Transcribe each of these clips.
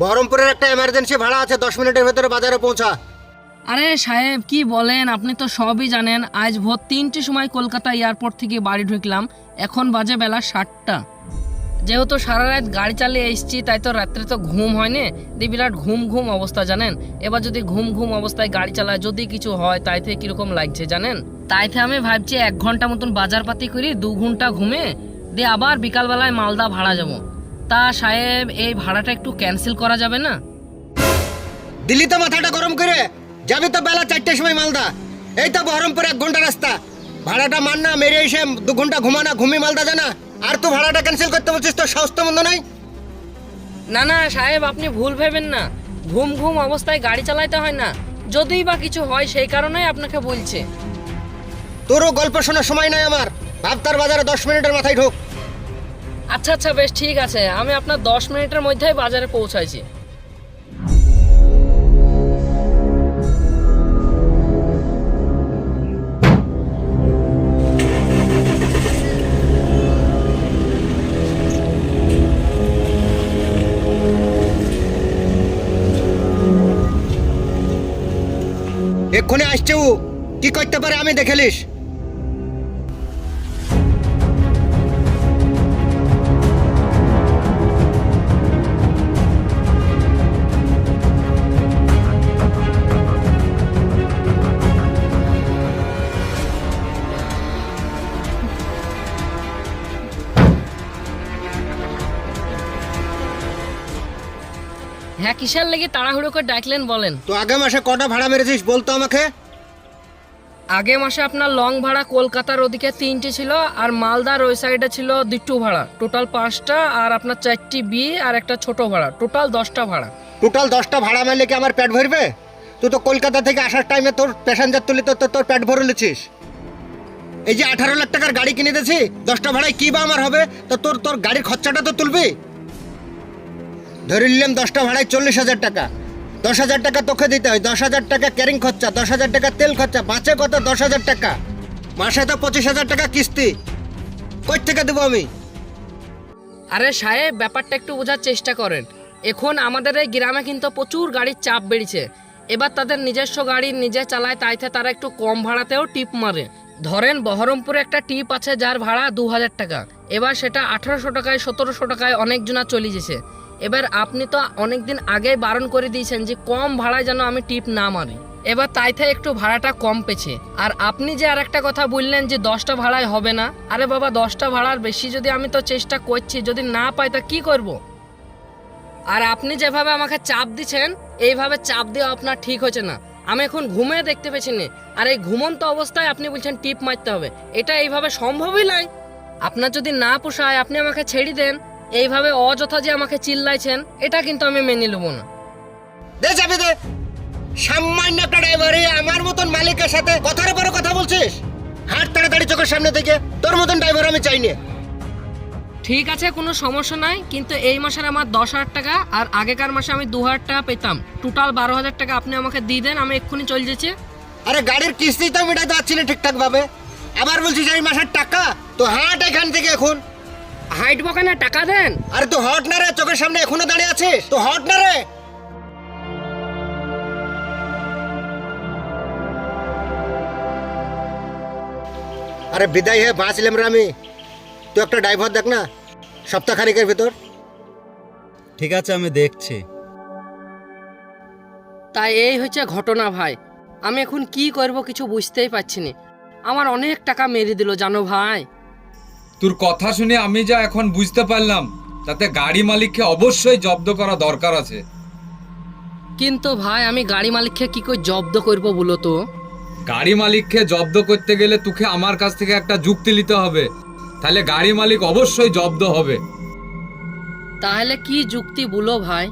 বহরমপুরের একটা এমার্জেন্সি ভাড়া আছে, দশ মিনিটের ভেতরে বাজারে পৌঁছা। আরে সাহেব, কি বলেন? আপনি তো সবই জানেন, আজ ভোর তিনটে সময় কলকাতা এয়ারপোর্ট থেকে বাড়ি ঢুকলাম। এখন বাজে বেলা সাতটা। যেহেতু সারা রাত গাড়ি চালিয়ে এসেছি, তাই তো রাত্রে তো ঘুম হয়নি। দিয়ে বিরাট ঘুম ঘুম অবস্থা, জানেন? এবার যদি ঘুম ঘুম অবস্থায় গাড়ি চালায়, যদি কিছু হয়, তাই থেকে কীরকম লাগছে, জানেন? তাইতে আমি ভাবছি এক ঘণ্টা মতন বাজারপাতি করি, দু ঘণ্টা ঘুমে, দিয়ে আবার বিকালবেলায় মালদা ভাড়া যাব। তা সাহেব এই ভাড়াটা একটু ক্যান্সেল করা যাবে না? দিল্লি তো মাথাটা গরম করে। যাবি তো বেলা চারটের সময় মালদা। এই তো বহরমপুর এক ঘণ্টা রাস্তা। ভাড়াটা মান না মেরে এসে দু ঘণ্টা ঘুমানা ঘুমি মালদা জানা। আর তো ভাড়াটা ক্যান্সেল করতে বলছিস তোর সাহস তো মন্দ নাই? না না সাহেব আপনি ভুল ভেবেন না। ঘুম ঘুম অবস্থায় গাড়ি চালাইতে হয় না। যদিই বা কিছু হয় সেই কারণেই আপনাকে বলছে। তোরও গল্প শোনার সময় নাই আমার। ভাবতার বাজারে দশ মিনিটের মাথায় ঢোক। আচ্ছা আচ্ছা বেশ, ঠিক আছে। আমি আপনার দশ মিনিটের মধ্যেই বাজারে পৌঁছাইছি। এক্ষুনি আসছে ও। কি করতে পারে আমি দেখেলিস হ্যাঁ কিসের লেগে তাড়াহুড়ো করে ডাকলেন বলেন। তো আগে মাসে কটা ভাড়া মেরেছিস বলতো আমাকে? আগে মাসে আপনার লং ভাড়া কলকাতার ওদিকে তিনটে ছিল আর মালদার ওই সাইডে ছিল দুটো ভাড়া। টোটাল পাঁচটা আর আপনার চারটি বি আর একটা ছোট ভাড়া। টোটাল দশটা ভাড়া। টোটাল দশটা ভাড়া মারলে কি আমার পেট ভরবে? তুই তো কলকাতা থেকে আসার টাইমে তোর প্যাসেঞ্জার তুলি তো তোর পেট ভরে নিচ্ছিস। এই যে আঠারো লাখ টাকার গাড়ি কিনে দিয়েছি দশটা ভাড়ায় কি বা আমার হবে? তো তোর তোর গাড়ির খরচাটা তো তুলবি? ধরে নিলাম দশটা ভাড়ায় চল্লিশ হাজার টাকা। দশ হাজার টাকা তোকে দিতে হয়, দশ হাজার টাকা ক্যারিং খরচা, দশ হাজার টাকা তেল খরচা, বাঁচে কত দশ হাজার টাকা? মাসে তো পঁচিশ হাজার টাকা কিস্তি। কই থেকে দেবো আমি? আরে সাহেব, ব্যাপারটা একটু বোঝার চেষ্টা করেন। এখন আমাদের এই গ্রামে কিন্তু প্রচুর গাড়ির চাপ বেড়েছে। এবার তাদের নিজস্ব গাড়ি নিজে চালায় তাইতে তারা একটু কম ভাড়াতেও টিপ মারে। ধরেন বহরমপুরে একটা টিপ আছে যার ভাড়া দু হাজার টাকা। এবার সেটা আঠারোশো টাকায়, সতেরোশো টাকায় অনেকজনা চলে গেছে। এবার আপনি তো অনেক দিন আগেই বারণ করে দিয়েছেন যে কম ভাড়ায় যেন আমি টিপ না মারি। এবার তাই তাই একটু ভাড়াটা কম পেছে আর আপনি যে আর একটা কথা বললেন যে দশটা ভাড়ায় হবে না, আরে বাবা, দশটা ভাড়ার বেশি যদি আমি তো চেষ্টা করছি, যদি না পাই তা কি করব? আর আপনি যেভাবে আমাকে চাপ দিচ্ছেন, এইভাবে চাপ দেওয়া আপনার ঠিক হচ্ছে না। আমি এখন ঘুমিয়ে দেখতে পেছি না। আর এই ঘুমন্ত অবস্থায় আপনি বলছেন টিপ মারতে হবে। এটা এইভাবে সম্ভবই নয় আপনার যদি না পোষায়, আপনি আমাকে ছেড়ে দেন। এইভাবে অযথা যে আমাকে চিল্লাইছেন এটা কিন্তু আমি মেনে নেব না। দে যাবে দে। সামান্য একটা ড্রাইভারে আমার মতন মালিকের সাথে কথার পরে কথা বলছিস? হাট তাড়াতাড়ি চোখের সামনে থেকে তোর মতন ড্রাইভার আমি চাইনি ঠিক আছে কোনো সমস্যা নাই কিন্তু এই মাসের আমার দশ হাজার টাকা আর আগেকার মাসে আমি দু হাজার টাকা পেতাম। টোটাল বারো হাজার টাকা আপনি আমাকে দিয়ে দেন আমি এক্ষুনি চলে যেছি আরে গাড়ির কিস্তি তো মেটাতে পারছি না ঠিকঠাক ভাবে আবার বলছিস এই মাসের টাকা তো হাট এখান থেকে এখন। হাইট বকানে টাকা দেন? আরে তো হট না রে চোখের সামনে এখনও দাঁড়িয়ে আছিস? তো হট না রে? আরে বিদায় হয়ে বাঁচলাম রে আমি। তুই একটা ড্রাইভার দেখ না সপ্তাহখানিকের ভিতর। ঠিক আছে আমি দেখছি। তাই এই হচ্ছে ঘটনা ভাই। আমি এখন কি করব কিছু বুঝতেই পারছি না। আমার অনেক টাকা মেরে দিল জানো ভাই? তোর কথা শুনে আমি যা এখন বুঝতে পারলাম তাতে গাড়ি মালিককে অবশ্যই জব্দ করা দরকার আছে। কিন্তু ভাই আমি গাড়ি মালিককে কি করে জব্দ করব বলো তো? গাড়ি মালিককে জব্দ করতে গেলে তোকে আমার কাছ থেকে একটা যুক্তি নিতে হবে। তাহলে গাড়ি মালিক অবশ্যই জব্দ হবে। তাহলে কি যুক্তি বলো ভাই?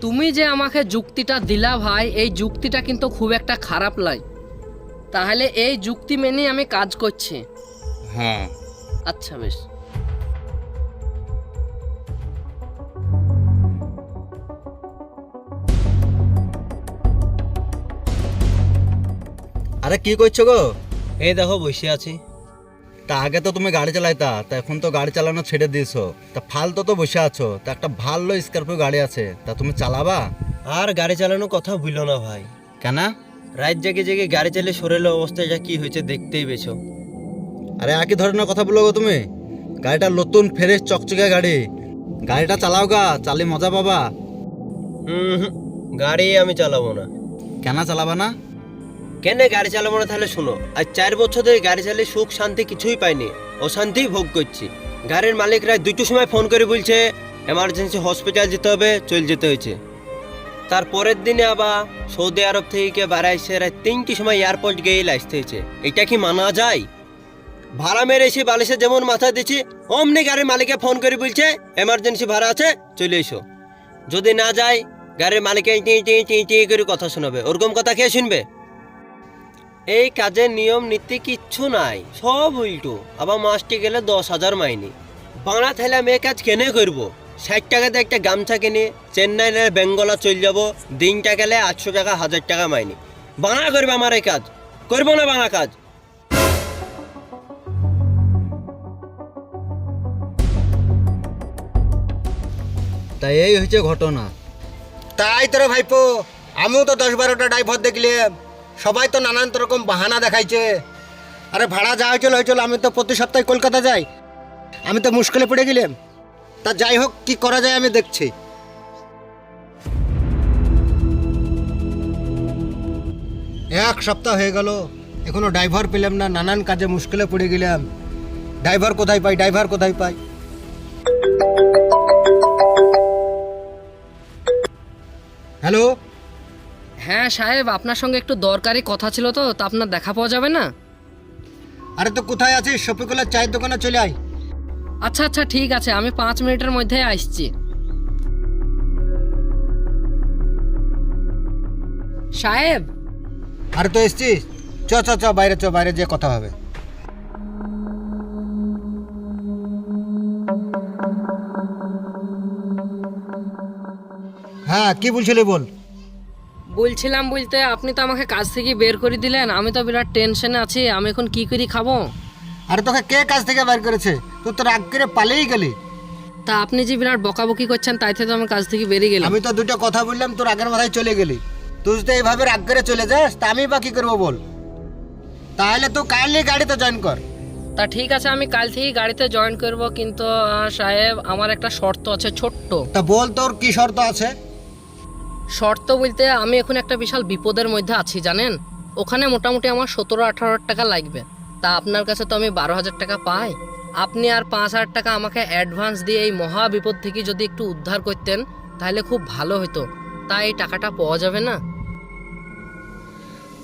তুমি যে আমাকে যুক্তিটা দিলা ভাই এই যুক্তিটা কিন্তু খুব একটা খারাপ নয় তাহলে এই যুক্তি মেনে আমি কাজ করছি। হ্যাঁ। আচ্ছা বেশ। আরে কি করছ গো? এই দেখো বসে আছি। তা আগে তো তুমি গাড়ি চালাইতা তা এখন তো গাড়ি চালানো ছেড়ে দিয়েছ। তা ফালতো তো বসে আছো তা একটা ভালো স্করপিও গাড়ি আছে তা তুমি চালাবা? আর গাড়ি চালানোর কথা ভুলো না ভাই। কেন? রাত জেগে জেগে গাড়ি চালিয়ে শরীরের অবস্থা যা কি হয়েছে দেখতেই পেছো আরে একই ধরনের কথা বলো গো তুমি। গাড়িটা নতুন ফ্রেশ চকচকে গাড়ি। গাড়িটা চালাও গা চালিয়ে মজা পাবা। হুম হুম, গাড়ি আমি চালাবো না। কেন চালাবা না? কেন গাড়ি চালাবো না তাহলে শুনো আর চার বছর ধরে গাড়ি চালিয়ে সুখ, শান্তি কিছুই পাইনি অশান্তি ভোগ করছি। গাড়ির মালিকরা দুটো সময় ফোন করে বলছে এমার্জেন্সি হসপিটাল যেতে হবে, চলে যেতে হয়েছে। তার পরের দিনে আবার সৌদি আরব থেকে বাড়াইছে তিনটি সময় এয়ারপোর্ট গিয়ে আসতে হয়েছে। এটা কি মানা যায়? ভাড়া মেরে এসে বালিশে যেমন মাথা দিচ্ছি অমনি গাড়ির মালিকে ফোন করে বলছে এমার্জেন্সি ভাড়া আছে, চলে এসো। যদি না যায়, গাড়ির মালিকে টি টি টি টি করে কথা শোনাবে। ওরকম কথা কে শুনবে? এই কাজের নিয়ম নীতি কিচ্ছু নাই। সব উল্টো। আবার মাসটি গেলে দশ হাজার মাইনি। বাংলা থাইলে আমি এই কাজ কেনে করব? ষাট টাকাতে একটা গামছা কিনে চেন্নাই না বেঙ্গলা চল যাব দিনটা গেলে আটশো টাকা হাজার টাকা মাইনি। বাংলা করবে আমার এই কাজ? করব না বাংলা কাজ? তাই এই হচ্ছে ঘটনা। তাই তোরে ভাইপো আমিও তো দশ বারোটা ড্রাইভার দেখলাম। সবাই তো নানান রকম বাহানা দেখাইছে। আরে ভাড়া যা হয়েছিল হয়েছিল, আমি তো প্রতি সপ্তাহে কলকাতা যাই। আমি তো মুশকিলে পড়ে গেলাম। তা যাই হোক, কি করা যায় আমি দেখছি। এক সপ্তাহ হয়ে গেল, এখনও ড্রাইভার পেলাম না, নানান কাজে মুশকিলে পড়ে গেলাম। ড্রাইভার কোথায় পাই, ড্রাইভার কোথায় পাই? হ্যালো? হ্যাঁ সাহেব আপনার সঙ্গে একটু দরকারি কথা ছিল তো তা আপনার দেখা পাওয়া যাবে না? আরে তো কোথায় আছিস? শফিকুলের চায়ের দোকানে চলে আয়। আচ্ছা আচ্ছা ঠিক আছে আমি পাঁচ মিনিটের মধ্যে আসছি। সাহেব! আরে তো এসছিস? চ চ চ বাইরে চ বাইরে যে কথা হবে। হ্যাঁ কি বলছিলি বল? বলছিলাম বলতে আপনি তো আমাকে কাজ থেকে বের করে দিলেন আমি তো বিরাট টেনশনে আছি আমি এখন কি করি খাব? আরে তোকে কে কাজ থেকে বের করেছে? তুই তো রাগ করে পালিয়েই গেলি। তা আপনি যে বিরাট বকাবকি করছেন তাই থেকে তো আমি কাজ থেকে বেরিয়ে গেলাম। আমি তো দুটো কথা বললাম তোর আগের মাথায় চলে গেলি। তুই যদি এইভাবে রাগ করে চলে যাস তা আমি বা কি করব বল? তাহলে তো কালই গাড়িতে জয়েন কর। তা ঠিক আছে আমি কাল থেকেই গাড়িতে জয়েন করব কিন্তু আহ, সাহেব আমার একটা শর্ত আছে ছোট্ট। তা বল তোর কি শর্ত আছে? শর্ত বলতে আমি এখন একটা বিশাল বিপদের মধ্যে আছি, জানেন? ওখানে মোটামুটি আমার সতেরো আঠারো হাজার টাকা লাগবে। তা আপনার কাছে তো আমি বারো হাজার টাকা পাই। আপনি আর পাঁচ হাজার টাকা আমাকে অ্যাডভান্স দিয়ে এই মহা বিপদ থেকে যদি একটু উদ্ধার করতেন, তাহলে খুব ভালো হতো। তা এই টাকাটা পাওয়া যাবে না?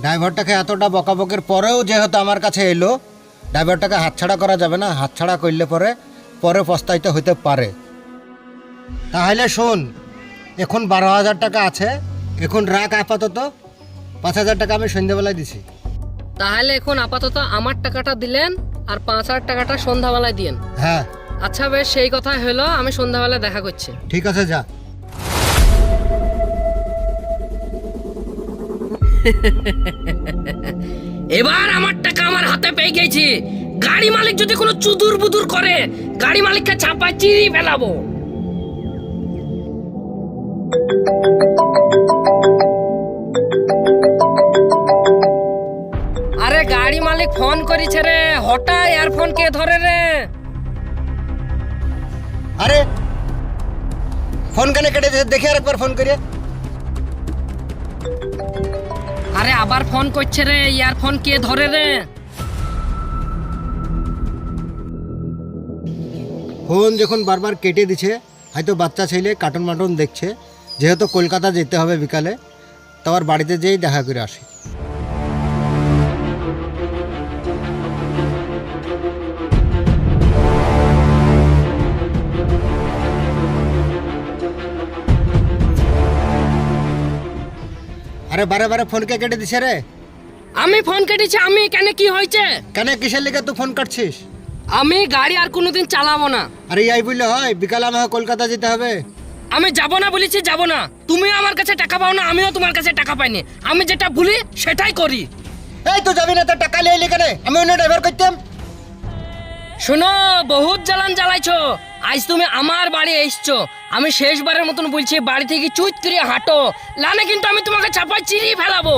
ড্রাইভারটাকে এতটা বকাবকের পরেও যেহেতু আমার কাছে এলো, ড্রাইভারটাকে হাতছাড়া করা যাবে না। হাতছাড়া করলে পরে পরে পস্তাইতে হইতে পারে। তাহলে শোন এখন বারো হাজার টাকা আছে। এখন রাখ আপাতত। পাঁচ হাজার টাকা আমি সন্ধ্যাবেলায় দিছি। তাহলে এখন আপাতত আমার টাকাটা দিলেন আর পাঁচ হাজার টাকাটা সন্ধ্যাবেলায় দিয়েন। হ্যাঁ। আচ্ছা বেশ সেই কথা হলো আমি সন্ধ্যাবেলায় দেখা করছি। ঠিক আছে যা। এবার আমার টাকা আমার হাতে পেয়ে গেছি। গাড়ি মালিক যদি কোনো চুদুর বুদুর করে গাড়ি মালিককে চাপায় চিরি ফেলাবো। আরে গাড়ি মালিক ফোন করেছে রে হঠাৎ ইয়ারফোন কে ধরে রে। আরে ফোন কেন কেটে? দেখি আরেকবার ফোন করিয়ে। আরে আবার ফোন করছে রে ইয়ারফোন কে ধরে রে। ফোন যখন বারবার কেটে দিছে হয়তো বাচ্চা ছেলে কার্টুন মাটুন দেখছে যেহেতু কলকাতা যেতে হবে বিকালে তো আবার বাড়িতে যেয়েই দেখা করে আসি। আরে বারে বারে ফোন কে কেটে দিছে রে। আমি ফোন কেটেছি আমি কেন কি হয়েছে? কেন কিসের লিগে তুই ফোন কাটছিস? আমি গাড়ি আর কোনোদিন চালাবো না। আরে এই বললে হয় বিকালে আমাকে কলকাতা যেতে হবে। আমি যাব না বলেছি যাব না। তুমি আমার কাছে টাকা পাও না আমিও তোমার কাছে টাকা পাইনি। আমি যেটা ভুলি সেটাই করি। এই তো যাবি না তো টাকা লিয়ে কেন? আমি অন্য ড্রাইভার করতাম। শোনো বহুত জ্বালান জ্বালাইছো। আজ তুমি আমার বাড়ি এসছো। আমি শেষবারের মতন বলছি বাড়ি থেকে চুইত করে হাঁটো। লানে কিন্তু আমি তোমাকে চাপায় চিরিয়ে ফেলাবো।